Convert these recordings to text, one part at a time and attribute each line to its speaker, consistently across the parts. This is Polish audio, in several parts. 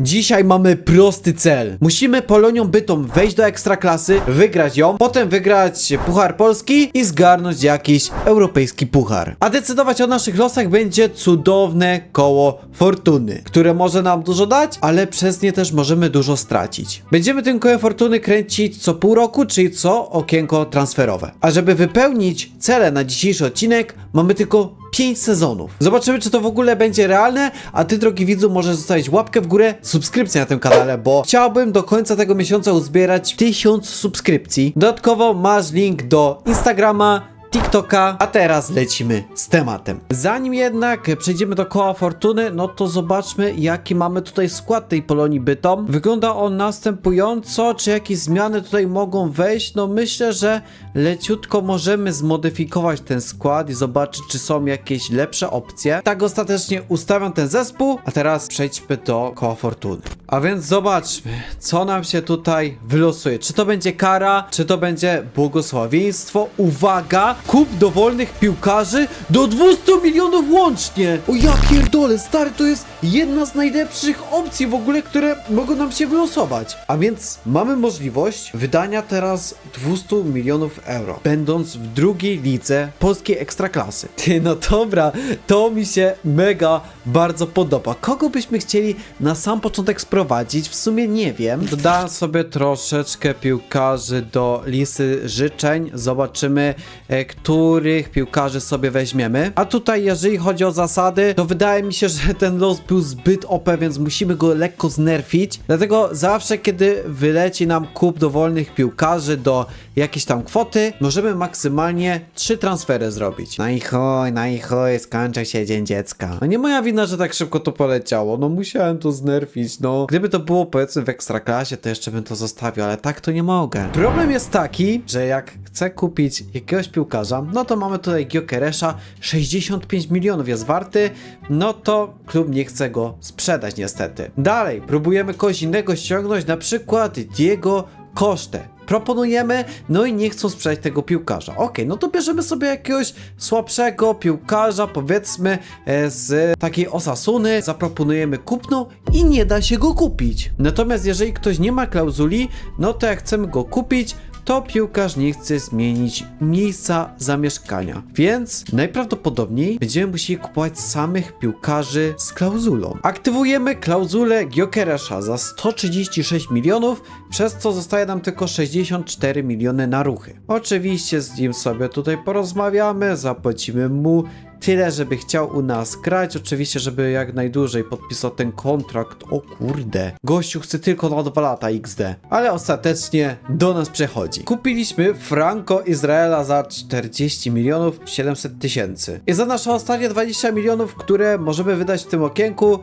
Speaker 1: Dzisiaj mamy prosty cel. Musimy Polonią Bytom wejść do Ekstraklasy, wygrać ją, potem wygrać Puchar Polski i zgarnąć jakiś europejski puchar. A decydować o naszych losach będzie cudowne koło fortuny, które może nam dużo dać, ale przez nie też możemy dużo stracić. Będziemy tym kołem fortuny kręcić co pół roku, czyli co okienko transferowe. A żeby wypełnić cele na dzisiejszy odcinek, mamy tylko 5 sezonów. Zobaczymy, czy to w ogóle będzie realne, a ty, drogi widzu, możesz zostawić łapkę w górę, subskrypcję na tym kanale, bo chciałbym do końca tego miesiąca uzbierać 1000 subskrypcji. Dodatkowo masz link do Instagrama, TikToka, a teraz lecimy z tematem. Zanim jednak przejdziemy do koła fortuny, no to zobaczmy jaki mamy tutaj skład tej Polonii Bytom. Wygląda on następująco, czy jakieś zmiany tutaj mogą wejść? No myślę, że leciutko możemy zmodyfikować ten skład i zobaczyć czy są jakieś lepsze opcje. Tak ostatecznie ustawiam ten zespół, a teraz przejdźmy do koła fortuny. A więc zobaczmy, co nam się tutaj wylosuje. Czy to będzie kara, czy to będzie błogosławieństwo. Uwaga! Kup dowolnych piłkarzy do 200 milionów łącznie! O ja pierdolę, stary, to jest jedna z najlepszych opcji w ogóle, które mogą nam się wylosować. A więc mamy możliwość wydania teraz 200 milionów euro, będąc w drugiej lidze polskiej ekstraklasy. Ty, no dobra, to mi się mega bardzo podoba. Kogo byśmy chcieli na sam początek sprowadzić? W sumie nie wiem. Dodałem sobie troszeczkę piłkarzy do listy życzeń. Zobaczymy, e, których piłkarzy sobie weźmiemy. A tutaj, jeżeli chodzi o zasady, to wydaje mi się, że ten los był zbyt OP, więc musimy go lekko znerfić. Dlatego zawsze, kiedy wyleci nam kup dowolnych piłkarzy do jakiejś tam kwoty, możemy maksymalnie trzy transfery zrobić. No i chuj, no i chuj, skończy się dzień dziecka. No nie moja wina, że tak szybko to poleciało. No musiałem to znerfić, no. Gdyby to było powiedzmy w ekstraklasie, to jeszcze bym to zostawił, ale tak to nie mogę. Problem jest taki, że jak chcę kupić jakiegoś piłkarza, no to mamy tutaj Giokeresza, 65 milionów jest warty, no to klub nie chce go sprzedać niestety. Dalej, próbujemy kogoś innego ściągnąć, na przykład Diego Kosztę. Proponujemy, no i nie chcą sprzedać tego piłkarza. Okej, no to bierzemy sobie jakiegoś słabszego piłkarza, powiedzmy e, z takiej Osasuny, zaproponujemy kupno i nie da się go kupić. Natomiast jeżeli ktoś nie ma klauzuli, no to jak chcemy go kupić, to piłkarz nie chce zmienić miejsca zamieszkania. Więc najprawdopodobniej będziemy musieli kupować samych piłkarzy z klauzulą. Aktywujemy klauzulę Giokeresza za 136 milionów, przez co zostaje nam tylko 64 miliony na ruchy. Oczywiście z nim sobie tutaj porozmawiamy, zapłacimy mu tyle, żeby chciał u nas grać. Oczywiście, żeby jak najdłużej podpisał ten kontrakt. O kurde. Gościu chce tylko na 2 lata XD. Ale ostatecznie do nas przechodzi. Kupiliśmy Franco Izraela za 40 milionów 700 tysięcy. I za nasze ostatnie 20 milionów, które możemy wydać w tym okienku,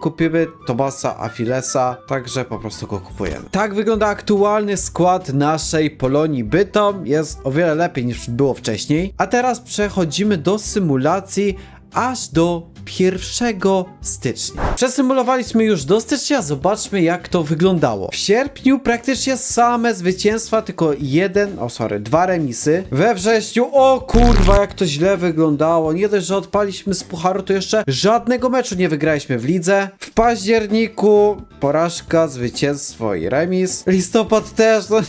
Speaker 1: kupimy Tomasa Afilesa, także po prostu go kupujemy. Tak wygląda aktualny skład naszej Polonii Bytom. Jest o wiele lepiej niż było wcześniej. A teraz przechodzimy do symulacji aż do 1 stycznia. Przesymulowaliśmy już do stycznia, zobaczmy jak to wyglądało. W sierpniu praktycznie same zwycięstwa, tylko jeden, o sorry, dwa remisy. We wrześniu, o kurwa, jak to źle wyglądało. Nie dość, że odpaliśmy z pucharu, to jeszcze żadnego meczu nie wygraliśmy w lidze. W październiku porażka, zwycięstwo i remis. Listopad też, no,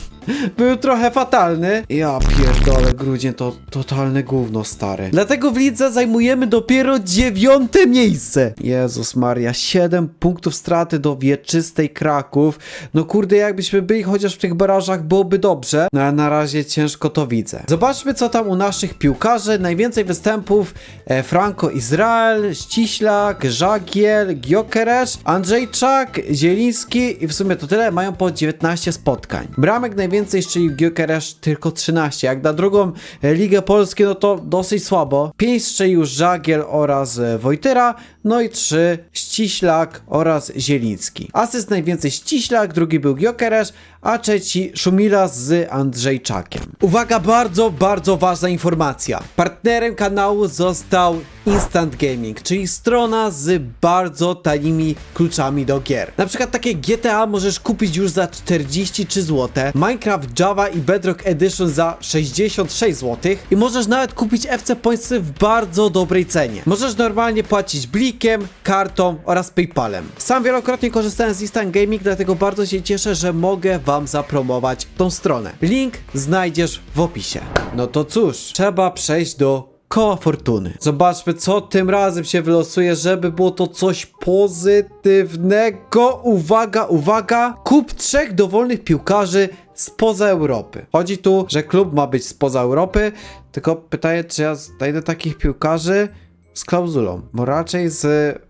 Speaker 1: był trochę fatalny. Ja pierdolę, grudzień to totalne gówno, stary. Dlatego w lidze zajmujemy dopiero dziewiąte miejsce. Jezus Maria, 7 punktów straty do wieczystej Kraków. No kurde, jakbyśmy byli chociaż w tych barażach, byłoby dobrze. No ale na razie ciężko to widzę. Zobaczmy, co tam u naszych piłkarzy. Najwięcej występów e, Franco Izrael, Ściślak, Żagiel, Giokeresz, Andrzejczak, Zieliński i w sumie to tyle. Mają po 19 spotkań. Bramek najwięcej strzelił Giokeresz tylko 13. Jak na drugą e, Ligę Polską, no to dosyć słabo. 5 strzelił Żagiel oraz e, Wojtyra, no i 3 Ściślak oraz Zieliński. Asyst najwięcej Ściślak, drugi był Giokeresz, a trzeci Szumila z Andrzejczakiem. Uwaga, bardzo, bardzo ważna informacja. Partnerem kanału został Instant Gaming, czyli strona z bardzo tanimi kluczami do gier. Na przykład takie GTA możesz kupić już za 43 zł, Minecraft Java i Bedrock Edition za 66 zł i możesz nawet kupić FC Pointsy w bardzo dobrej cenie. Możesz normalnie płacić blikiem, kartą oraz PayPalem. Sam wielokrotnie korzystałem z Instant Gaming, dlatego bardzo się cieszę, że mogę wam zapromować tą stronę. Link znajdziesz w opisie. No to cóż, trzeba przejść do koła fortuny. Zobaczmy, co tym razem się wylosuje, żeby było to coś pozytywnego. Uwaga, uwaga! Kup trzech dowolnych piłkarzy spoza Europy. Chodzi tu, że klub ma być spoza Europy, tylko pytanie, czy ja znajdę takich piłkarzy z klauzulą, bo raczej z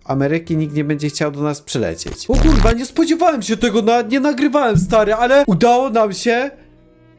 Speaker 1: Ameryki nikt nie będzie chciał do nas przylecieć. O kurwa, nie spodziewałem się tego, na, nie nagrywałem stary, ale udało nam się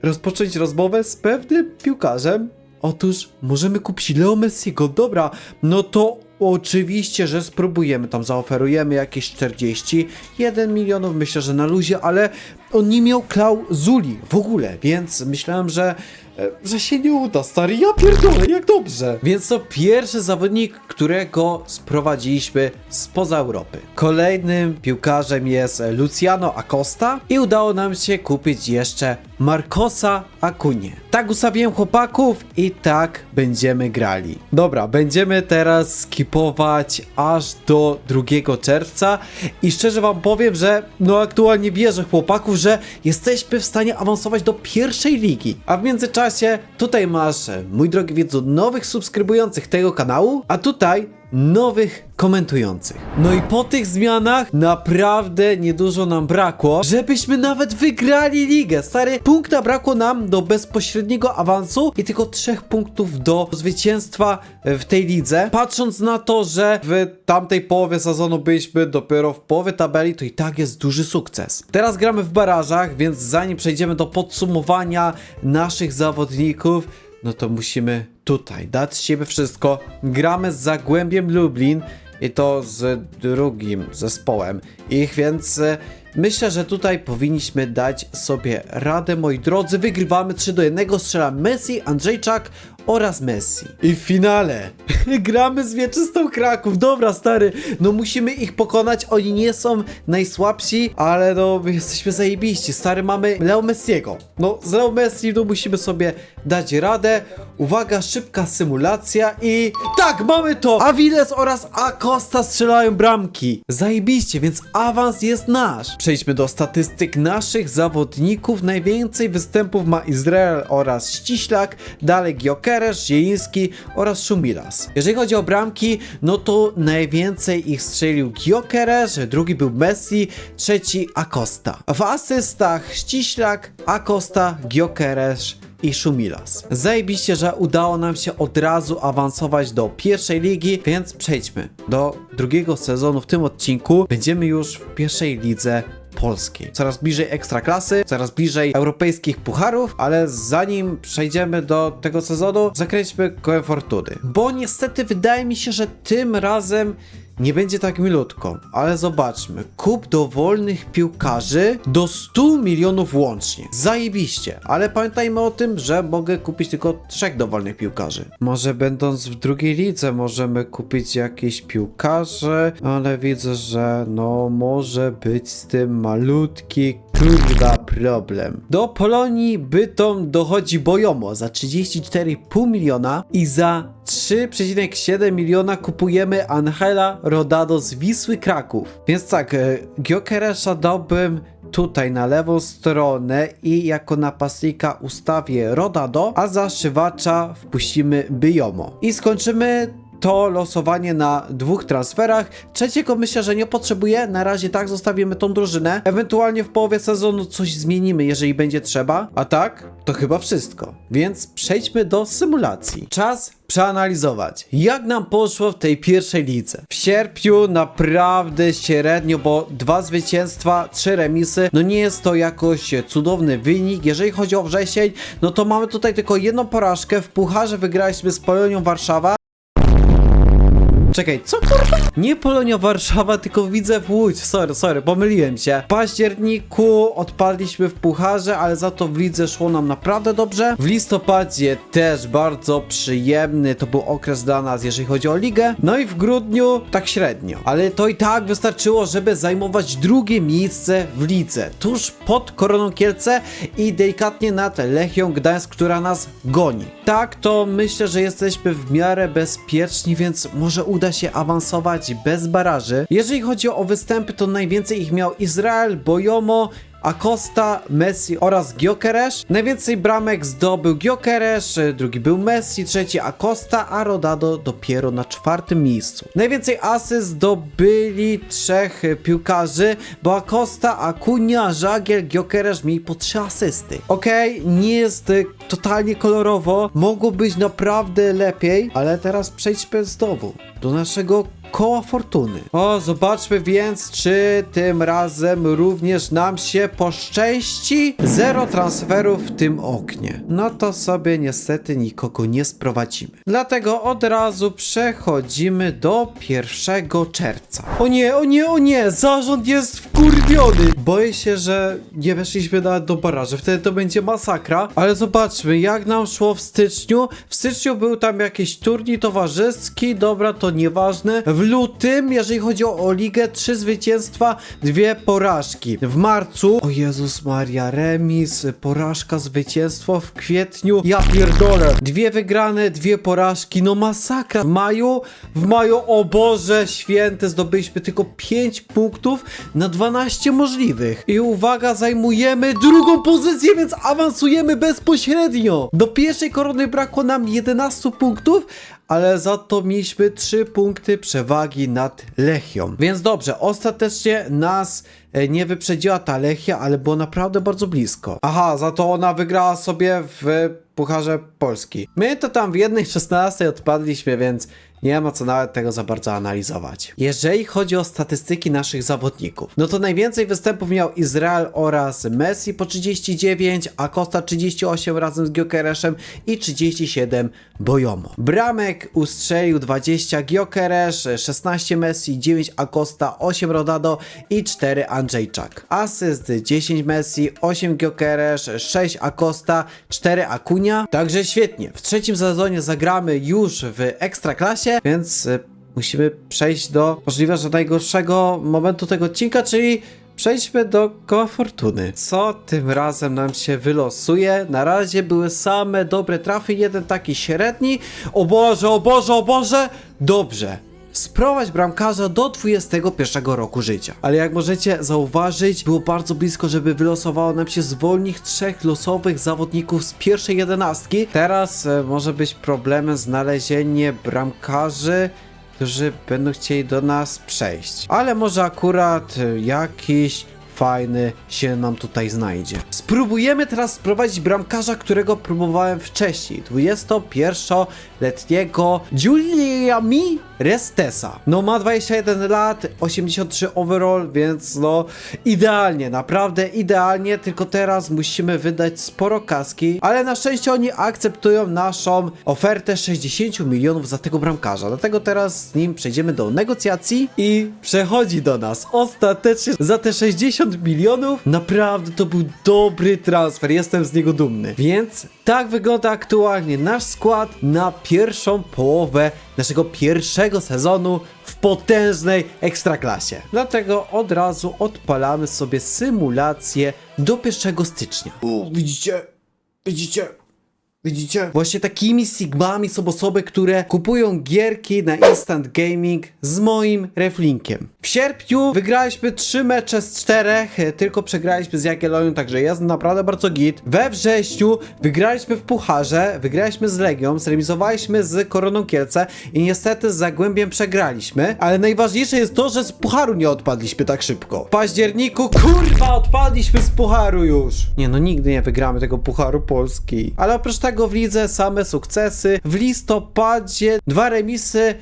Speaker 1: rozpocząć rozmowę z pewnym piłkarzem. Otóż możemy kupić Leo Messiego. Dobra, no to oczywiście, że spróbujemy. Tam zaoferujemy jakieś 41 milionów, myślę, że na luzie, ale on nie miał klauzuli w ogóle, więc myślałem, że, e, że się nie uda, stary. Ja pierdolę, jak dobrze. Więc to pierwszy zawodnik, którego sprowadziliśmy spoza Europy. Kolejnym piłkarzem jest Luciano Acosta i udało nam się kupić jeszcze Marcosa Akunie. Tak ustawiłem chłopaków i tak będziemy grali. Dobra, będziemy teraz skipować aż do 2 czerwca i szczerze wam powiem, że no aktualnie wierzę w chłopaków, że jesteśmy w stanie awansować do pierwszej ligi. A w międzyczasie tutaj masz, e, mój drogi widzu, nowych subskrybujących tego kanału, a tutaj nowych komentujących. No i po tych zmianach naprawdę niedużo nam brakło, żebyśmy nawet wygrali ligę. Stary, punkta brakło nam do bezpośredniego awansu i tylko trzech punktów do zwycięstwa w tej lidze. Patrząc na to, że w tamtej połowie sezonu byliśmy dopiero w połowie tabeli, to i tak jest duży sukces. Teraz gramy w barażach, więc zanim przejdziemy do podsumowania naszych zawodników, no to musimy tutaj dać z siebie wszystko. Gramy z Zagłębiem Lublin i to z drugim zespołem. Ich więc e, myślę, że tutaj powinniśmy dać sobie radę, moi drodzy. Wygrywamy 3 do 1, strzela Messi, Andrzejczak oraz Messi. I w finale gramy z Wieczystą Kraków. Dobra, stary, no musimy ich pokonać. Oni nie są najsłabsi, ale no my jesteśmy zajebiści. Stary, mamy Leo Messiego. No z Leo Messi no musimy sobie dać radę. Uwaga, szybka symulacja i tak, mamy to! Aviles oraz Acosta strzelają bramki. Zajebiście, więc awans jest nasz. Przejdźmy do statystyk naszych zawodników. Najwięcej występów ma Izrael oraz Ściślak, dalej Giokeresz, Zieliński oraz Szumilas. Jeżeli chodzi o bramki, no to najwięcej ich strzelił Giokeresz, drugi był Messi, trzeci Acosta. W asystach Ściślak, Acosta, Giokeresz i Szumilas. Zajebiście, że udało nam się od razu awansować do pierwszej ligi, więc przejdźmy do drugiego sezonu w tym odcinku. Będziemy już w pierwszej lidze polskiej. Coraz bliżej ekstraklasy, coraz bliżej europejskich pucharów, ale zanim przejdziemy do tego sezonu, zakręćmy kołem fortuny. Bo niestety wydaje mi się, że tym razem nie będzie tak milutko, ale zobaczmy. Kup dowolnych piłkarzy do 100 milionów łącznie. Zajebiście, ale pamiętajmy o tym, że mogę kupić tylko trzech dowolnych piłkarzy. Może będąc w drugiej lidze możemy kupić jakieś piłkarze, ale widzę, że no może być z tym malutki kurwa problem. Do Polonii Bytom dochodzi Bojomo za 34,5 miliona i za 3,7 miliona kupujemy Angela Rodado z Wisły Kraków. Więc tak, e, Giokeresza dałbym tutaj na lewą stronę i jako napastnika ustawię Rodado, a za szywacza wpuścimy Byjomo. I skończymy to losowanie na dwóch transferach. Trzeciego myślę, że nie potrzebuję. Na razie tak zostawimy tą drużynę. Ewentualnie w połowie sezonu coś zmienimy, jeżeli będzie trzeba. A tak, to chyba wszystko. Więc przejdźmy do symulacji. Czas przeanalizować, jak nam poszło w tej pierwszej lidze. W sierpniu naprawdę średnio, bo dwa zwycięstwa, trzy remisy, no nie jest to jakoś cudowny wynik. Jeżeli chodzi o wrzesień, no to mamy tutaj tylko jedną porażkę. W Pucharze wygraliśmy z Polonią Warszawa. Czekaj, co kurwa? Nie Polonia Warszawa, tylko widzę w Łódź. Sorry, sorry, pomyliłem się. W październiku odpadliśmy w pucharze, ale za to w lidze szło nam naprawdę dobrze. W listopadzie też bardzo przyjemny to był okres dla nas, jeżeli chodzi o ligę. No i w grudniu tak średnio. Ale to i tak wystarczyło, żeby zajmować drugie miejsce w lidze. Tuż pod Koroną Kielce i delikatnie nad Lechią Gdańsk, która nas goni. Tak, to myślę, że jesteśmy w miarę bezpieczni, więc może uda uda się awansować bez baraży. Jeżeli chodzi o występy, to najwięcej ich miał Izrael, Bojomo, Acosta, Messi oraz Gyökeres. Najwięcej bramek zdobył Gyökeres, e, drugi był Messi, trzeci Acosta, a Rodado dopiero na czwartym miejscu. Najwięcej asyst zdobyli trzech e, piłkarzy, bo Acosta, Acuna, Żagiel, Gyökeres mieli po trzy asysty. Okej, nie jest e, totalnie kolorowo, mogło być naprawdę lepiej, ale teraz przejdźmy znowu do naszego koła fortuny. O, zobaczmy więc, czy tym razem również nam się poszczęści. Zero transferów w tym oknie. No to sobie niestety nikogo nie sprowadzimy. Dlatego od razu przechodzimy do 1 czerwca. O nie, o nie, o nie, zarząd jest wkurwiony. Boję się, że nie weszliśmy nawet do baraży, wtedy to będzie masakra. Ale zobaczmy, jak nam szło w styczniu. W styczniu był tam jakiś turniej towarzyski, dobra, to nieważne. W lutym, jeżeli chodzi o, o ligę, trzy zwycięstwa, dwie porażki. W marcu, o Jezus Maria, remis, porażka, zwycięstwo. W kwietniu, ja pierdolę, dwie wygrane, dwie porażki, no masakra. W maju, w maju, o Boże święte, zdobyliśmy tylko 5 punktów na 12 możliwych. I uwaga, zajmujemy drugą pozycję, więc awansujemy bezpośrednio. Do pierwszej korony brakło nam 11 punktów, ale za to mieliśmy 3 punkty przewagi nad Lechią. Więc dobrze, ostatecznie nas e, nie wyprzedziła ta Lechia, ale było naprawdę bardzo blisko. Aha, za to ona wygrała sobie w Pucharze Polski. My to tam w 1.16 odpadliśmy, więc nie ma co nawet tego za bardzo analizować. Jeżeli chodzi o statystyki naszych zawodników, no to najwięcej występów miał Izrael oraz Messi po 39, a Costa 38 razem z Giokereszem i 37 Bojomo. Bramek ustrzelił 20 Giokeresz, 16 Messi, 9 Acosta, 8 Rodado i 4 Andrzejczak. Asyst 10 Messi, 8 Giokeresz, 6 Acosta, 4 Akunia. Także świetnie. W trzecim sezonie zagramy już w Ekstraklasie, więc y, musimy przejść do możliwe, że najgorszego momentu tego odcinka, czyli Przejdźmy do koła fortuny. Co tym razem nam się wylosuje? Na razie były same dobre trafy, jeden taki średni. O Boże, o Boże, o Boże! Dobrze. Sprowadź bramkarza do 21 roku życia. Ale jak możecie zauważyć, było bardzo blisko, żeby wylosowało nam się z wolnych trzech losowych zawodników z pierwszej jedenastki. Teraz e, może być problemem znalezienie bramkarzy którzy będą chcieli do nas przejść. Ale może akurat y, jakiś fajny się nam tutaj znajdzie. Spróbujemy teraz sprowadzić bramkarza, którego próbowałem wcześniej. 21-letniego Giuliami Restesa. No ma 21 lat, 83 overall, więc no idealnie, naprawdę idealnie, tylko teraz musimy wydać sporo kaski, ale na szczęście oni akceptują naszą ofertę 60 milionów za tego bramkarza. Dlatego teraz z nim przejdziemy do negocjacji i przechodzi do nas ostatecznie za te 60 milionów. Naprawdę to był dobry transfer, jestem z niego dumny. Więc tak wygląda aktualnie nasz skład na pierwszą połowę naszego pierwszego sezonu w potężnej ekstraklasie. Dlatego od razu odpalamy sobie symulację do 1 stycznia. U, widzicie? Widzicie? Widzicie? Właśnie takimi sigmami są osoby, które kupują gierki na Instant Gaming z moim reflinkiem. W sierpniu wygraliśmy 3 mecze z 4, tylko przegraliśmy z Jagiellonią, także jest naprawdę bardzo git. We wrześniu wygraliśmy w Pucharze, wygraliśmy z Legią, zremisowaliśmy z Koroną Kielce i niestety z Zagłębiem przegraliśmy, ale najważniejsze jest to, że z Pucharu nie odpadliśmy tak szybko. W październiku, kurwa, odpadliśmy z Pucharu już. Nie no, nigdy nie wygramy tego Pucharu Polski. Ale oprócz tego w lidze same sukcesy. W listopadzie dwa remisy,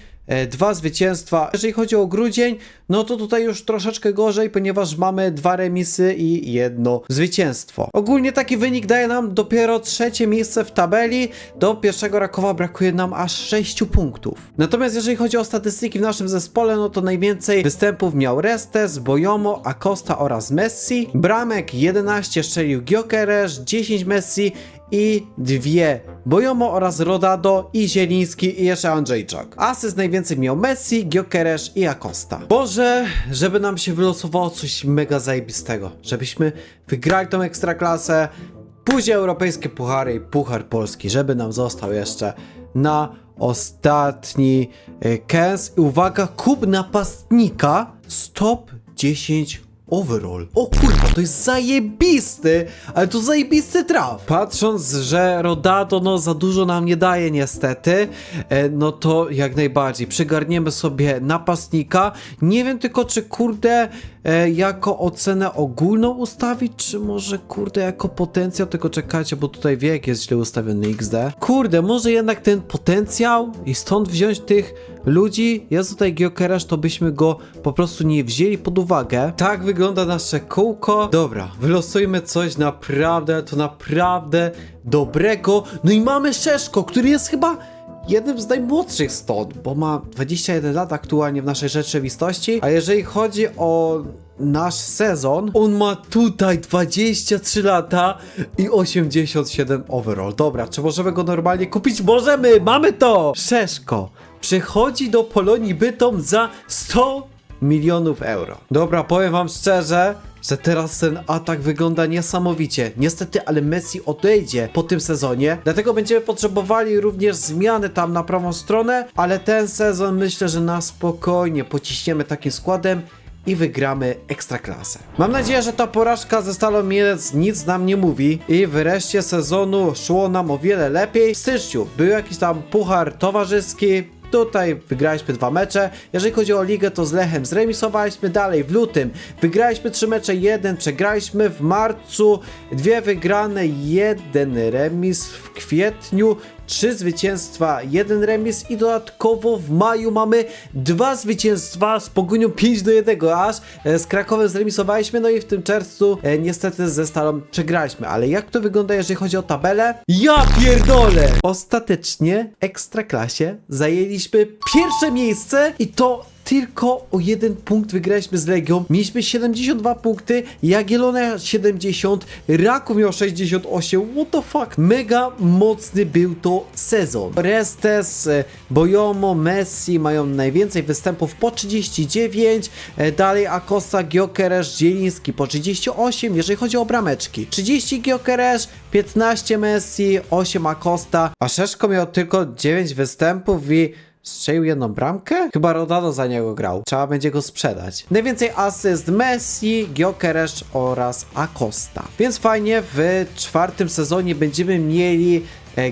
Speaker 1: dwa zwycięstwa. Jeżeli chodzi o grudzień, no to tutaj już troszeczkę gorzej, ponieważ mamy dwa remisy i jedno zwycięstwo. Ogólnie taki wynik daje nam dopiero trzecie miejsce w tabeli. Do pierwszego Rakowa brakuje nam aż 6 punktów. Natomiast jeżeli chodzi o statystyki w naszym zespole, no to najwięcej występów miał Restes, Bojomo, Acosta oraz Messi. Bramek 11 strzelił Gyökeres, 10 Messi i dwie Bojomo oraz Rodado i Zieliński i jeszcze Andrzejczak. Asyst najwięcej miał Messi, Gyökeres i Acosta. Boże, żeby nam się wylosowało coś mega zajebistego. Żebyśmy wygrali tą ekstraklasę, później europejskie puchary i puchar polski, żeby nam został jeszcze na ostatni e, Kens. I uwaga, kup napastnika, stop 10 overall. O kurwa, to jest zajebisty, ale to zajebisty traf. Patrząc, że Rodado no za dużo nam nie daje niestety, e, no to jak najbardziej przygarniemy sobie napastnika. Nie wiem tylko czy kurde jako ocenę ogólną ustawić, czy może kurde jako potencjał, tylko czekajcie, bo tutaj wiek jest źle ustawiony XD. Kurde, może jednak ten potencjał i stąd wziąć tych ludzi, jest tutaj Gyokerasz, to byśmy go po prostu nie wzięli pod uwagę. Tak wygląda nasze kółko. Dobra, wylosujmy coś naprawdę, to naprawdę dobrego. No i mamy Szeszko, który jest chyba jednym z najmłodszych stąd, bo ma 21 lat aktualnie w naszej rzeczywistości, a jeżeli chodzi o nasz sezon, on ma tutaj 23 lata i 87 overall. Dobra, czy możemy go normalnie kupić? Możemy, mamy to! Szeszko przychodzi do Polonii Bytom za 100 milionów euro. Dobra, powiem wam szczerze, że teraz ten atak wygląda niesamowicie. Niestety, ale Messi odejdzie po tym sezonie, dlatego będziemy potrzebowali również zmiany tam na prawą stronę, ale ten sezon myślę, że na spokojnie pociśniemy takim składem i wygramy ekstraklasę. Mam nadzieję, że ta porażka ze Stalą Mielec nic nam nie mówi i wreszcie sezonu szło nam o wiele lepiej. W styczniu był jakiś tam puchar towarzyski, Tutaj wygraliśmy dwa mecze. Jeżeli chodzi o ligę, to z Lechem zremisowaliśmy dalej. W lutym wygraliśmy trzy mecze, jeden przegraliśmy. W marcu dwie wygrane, jeden remis. W kwietniu trzy zwycięstwa, jeden remis i dodatkowo w maju mamy dwa zwycięstwa z Pogonią 5 do 1 aż. E, Z Krakowem zremisowaliśmy, no i w tym czerwcu e, niestety ze Stalą przegraliśmy. Ale jak to wygląda, jeżeli chodzi o tabelę? Ja pierdolę! Ostatecznie Ekstraklasie zajęliśmy pierwsze miejsce i to tylko o jeden punkt wygraliśmy z Legią. Mieliśmy 72 punkty, Jagiellona 70, Raków miał 68. What the fuck? Mega mocny był to sezon. Restes, e, Bojomo, Messi mają najwięcej występów po 39. e, Dalej Acosta, Giokeresz, Zieliński po 38, jeżeli chodzi o brameczki. 30 Giokeresz, 15 Messi, 8 Acosta, a Szeszko miał tylko 9 występów i Strzelił jedną bramkę? Chyba Rodado za niego grał. Trzeba będzie go sprzedać. Najwięcej asyst Messi, Giokeresz oraz Acosta. Więc fajnie, w czwartym sezonie będziemy mieli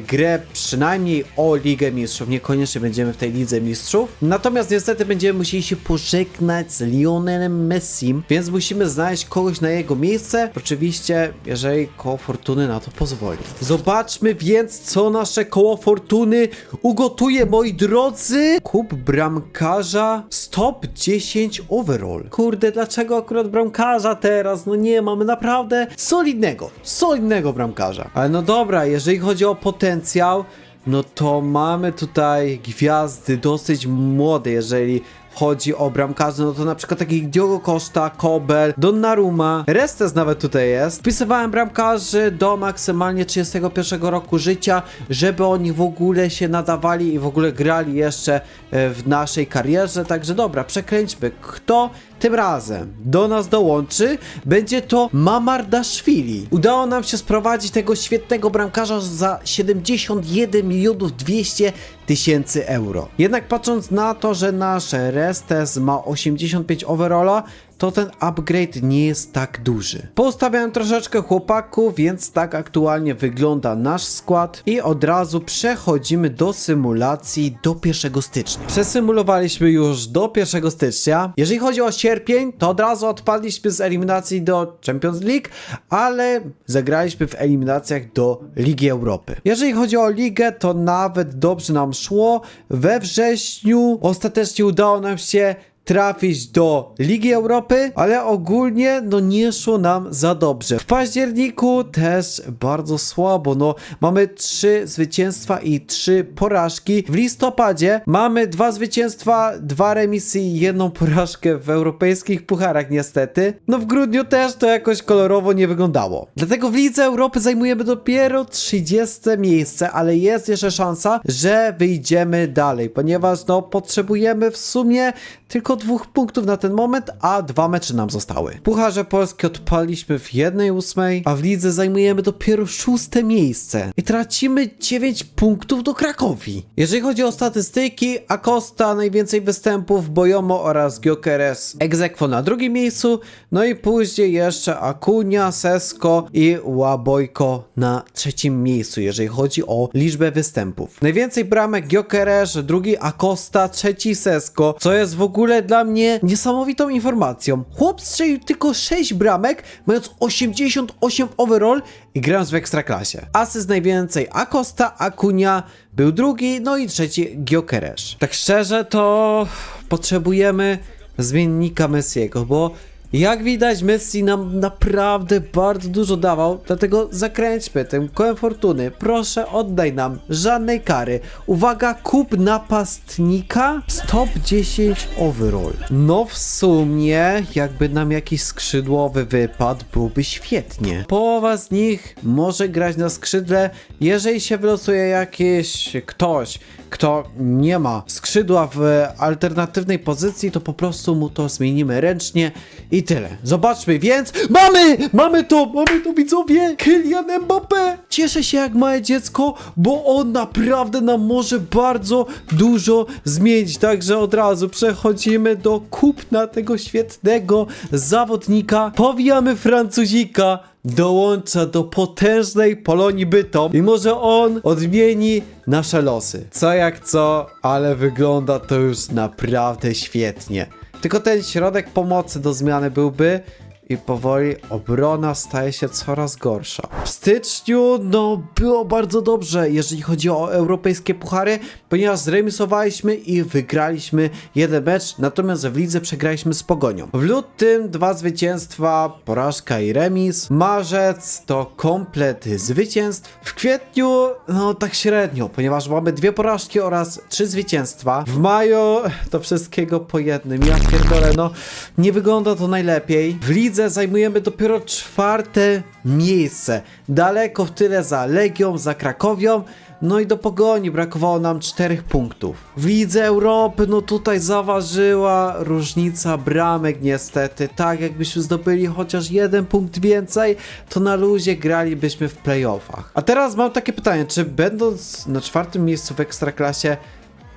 Speaker 1: grę przynajmniej o Ligę Mistrzów. Niekoniecznie będziemy w tej Lidze Mistrzów. Natomiast niestety będziemy musieli się pożegnać z Lionelem Messim, więc musimy znaleźć kogoś na jego miejsce. Oczywiście, jeżeli koło fortuny na to pozwoli. Zobaczmy więc, co nasze koło fortuny ugotuje, moi drodzy. Kup bramkarza, stop 10 overall. Kurde, dlaczego akurat bramkarza teraz? No nie, mamy naprawdę solidnego, solidnego bramkarza. Ale no dobra, jeżeli chodzi o potencjał, no to mamy tutaj gwiazdy dosyć młode, jeżeli chodzi o bramkarzy, no to na przykład takich Diogo Costa, Kobel, Donnarumma, Restes nawet tutaj jest. Wpisywałem bramkarzy do maksymalnie 31 roku życia, żeby oni w ogóle się nadawali i w ogóle grali jeszcze e, w naszej karierze, także dobra, przekręćmy. Kto tym razem do nas dołączy, będzie to Mamardaszwili. Udało nam się sprowadzić tego świetnego bramkarza za 71 milionów 200 tysięcy euro. Jednak patrząc na to, że nasz Restes ma 85 overalla, to ten upgrade nie jest tak duży. Poustawiałem troszeczkę chłopaków, więc tak aktualnie wygląda nasz skład i od razu przechodzimy do symulacji do 1 stycznia. Przesymulowaliśmy już do 1 stycznia. Jeżeli chodzi o sierpień, to od razu odpadliśmy z eliminacji do Champions League, ale zagraliśmy w eliminacjach do Ligi Europy. Jeżeli chodzi o ligę, to nawet dobrze nam szło. We wrześniu ostatecznie udało nam się trafić do Ligi Europy, ale ogólnie no nie szło nam za dobrze. W październiku też bardzo słabo, no mamy trzy zwycięstwa i trzy porażki. W listopadzie mamy dwa zwycięstwa, dwa remisy i jedną porażkę w europejskich pucharach niestety. No w grudniu też to jakoś kolorowo nie wyglądało. Dlatego w Lidze Europy zajmujemy dopiero 30 miejsce, ale jest jeszcze szansa, że wyjdziemy dalej, ponieważ no potrzebujemy w sumie tylko tylko dwóch punktów na ten moment, a dwa mecze nam zostały. Pucharze Polski odpaliśmy w jednej ósmej, a w lidze zajmujemy dopiero szóste miejsce. I tracimy 9 punktów do Krakowi. Jeżeli chodzi o statystyki, Acosta najwięcej występów, Bojomo oraz Gyokeres egzekwo na drugim miejscu, no i później jeszcze Akunia, Sesko i Łabojko na trzecim miejscu, jeżeli chodzi o liczbę występów. Najwięcej bramek Gyokeres, drugi Acosta, trzeci Sesko, co jest w ogóle dla mnie niesamowitą informacją. Chłop strzelił tylko 6 bramek, mając 88 overall i grając w Ekstraklasie. Asyst najwięcej Acosta, Akunia był drugi, no i trzeci Gyokeres. Tak szczerze to potrzebujemy zmiennika Messiego, bo jak widać Messi nam naprawdę bardzo dużo dawał, dlatego zakręćmy tym kołem fortuny. Proszę oddaj nam żadnej kary. Uwaga, kup napastnika, stop 10 overall. No w sumie, jakby nam jakiś skrzydłowy wypadł, byłby świetnie. Połowa z nich może grać na skrzydle, jeżeli się wylosuje jakiś ktoś, kto nie ma skrzydła w alternatywnej pozycji, to po prostu mu to zmienimy ręcznie i tyle. Zobaczmy więc. Mamy! Mamy to! Mamy to widzowie! Kylian Mbappé! Cieszę się jak małe dziecko, bo on naprawdę nam może bardzo dużo zmienić. Także od razu przechodzimy do kupna tego świetnego zawodnika. Powijamy Francuzika dołącza do potężnej Polonii Bytom i może on odmieni nasze losy. Co jak co, ale wygląda to już naprawdę świetnie. Tylko ten środek pomocy do zmiany byłby i powoli obrona staje się coraz gorsza. W styczniu, no, było bardzo dobrze, jeżeli chodzi o europejskie puchary, ponieważ zremisowaliśmy i wygraliśmy jeden mecz, natomiast w lidze przegraliśmy z Pogonią. W lutym dwa zwycięstwa, porażka i remis. Marzec to komplet zwycięstw. W kwietniu, no, tak średnio, ponieważ mamy dwie porażki oraz trzy zwycięstwa. W maju to wszystkiego po jednym. Ja pierdolę, no, nie wygląda to najlepiej. W lidze zajmujemy dopiero czwarte miejsce. Daleko w tyle za Legią, za Krakowią. No i do pogoni brakowało nam czterech punktów. W Lidze Europy, no tutaj zaważyła różnica bramek niestety. Tak, jakbyśmy zdobyli chociaż jeden punkt więcej, to na luzie gralibyśmy w playoffach. A teraz mam takie pytanie, czy będąc na czwartym miejscu w Ekstraklasie,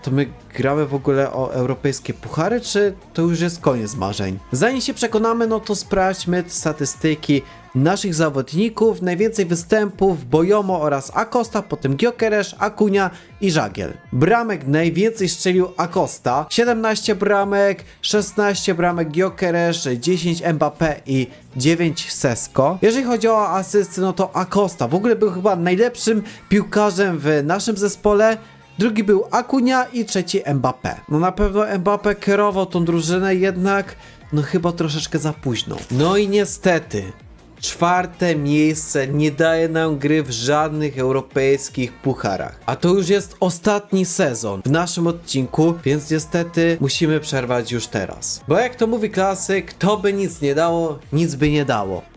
Speaker 1: to my gramy w ogóle o europejskie puchary, czy to już jest koniec marzeń? Zanim się przekonamy, no to sprawdźmy statystyki naszych zawodników. Najwięcej występów Bojomo oraz Acosta, potem Gyokeres, Akunia i Żagiel. Bramek najwięcej strzelił Acosta, 17 bramek, 16 bramek Gyokeres, 10 Mbappé i 9 Sesko. Jeżeli chodzi o asysty, no to Acosta w ogóle był chyba najlepszym piłkarzem w naszym zespole. Drugi był Akunia i trzeci Mbappé. No na pewno Mbappé kierował tą drużynę, jednak no chyba troszeczkę za późno. No i niestety, czwarte miejsce nie daje nam gry w żadnych europejskich pucharach. A to już jest ostatni sezon w naszym odcinku, więc niestety musimy przerwać już teraz. Bo jak to mówi klasyk, to by nic nie dało, nic by nie dało.